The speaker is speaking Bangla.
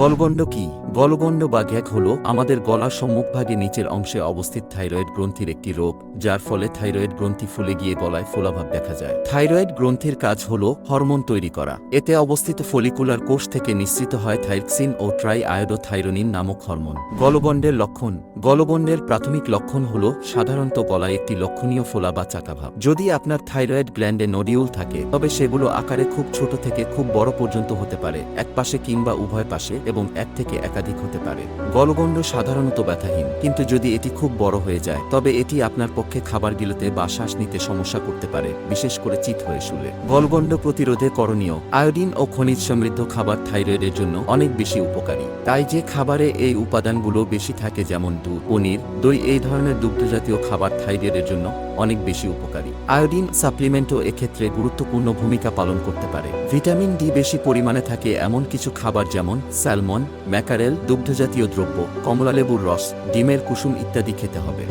গলগণ্ড কি? গলগণ্ড বা গ্যাগ হল আমাদের গলার সম্মুখভাগে নিচের অংশে অবস্থিত থাইরয়েড গ্রন্থির একটি রোগ যার ফলে থাইরয়েড গ্রন্থি ফুলে গিয়ে গলায় ফোলাভাব দেখা যায়। থাইরয়েড গ্রন্থির কাজ হল হরমোন তৈরি করা। এতে অবস্থিত ফলিকুলার কোষ থেকে নিঃসৃত হয় থাইরক্সিন ও ট্রাই আয়োডোথাইরোনিন নামক হরমোন। গলগণ্ডের লক্ষণ। গলগণ্ডের প্রাথমিক লক্ষণ হল সাধারণত গলায় একটি লক্ষণীয় ফোলা বা চাকাভাব যদি আপনার থাইরয়েড গ্ল্যান্ডে নডিউল থাকে, তবে সেগুলো আকারে খুব ছোট থেকে খুব বড় পর্যন্ত হতে পারে এক পাশে কিংবা উভয় পাশে এবং এক থেকে একাধিক হতে পারে। গলগণ্ড সাধারণত ব্যথাহীন, কিন্তু যদি এটি খুব বড় হয়ে যায়, তবে এটি আপনার পক্ষে খাবার গিলতে বা শ্বাস নিতে সমস্যা করতে পারে, বিশেষ করে চিত হয়ে শুলে। গলগণ্ড প্রতিরোধে করণীয়, আয়োডিন ও খনিজ সমৃদ্ধ খাবার থাইরয়েডের জন্য অনেক বেশি উপকারী। তাই যে খাবারে এই উপাদানগুলো বেশি থাকে যেমন দুধ, পনির, দই, এই ধরনের দুগ্ধজাতীয় খাবার থাইরয়েডের জন্য অনেক বেশি উপকারী। আয়োডিন সাপ্লিমেন্টও এক্ষেত্রে গুরুত্বপূর্ণ ভূমিকা পালন করতে পারে। ভিটামিন ডি বেশি পরিমাণে থাকে এমন কিছু খাবার যেমন স্যালমন, ম্যাকারেল দুগ্ধজাতীয় দ্রব্য কমলালেবুর রস ডিমের কুসুম ইত্যাদি খেতে হবে।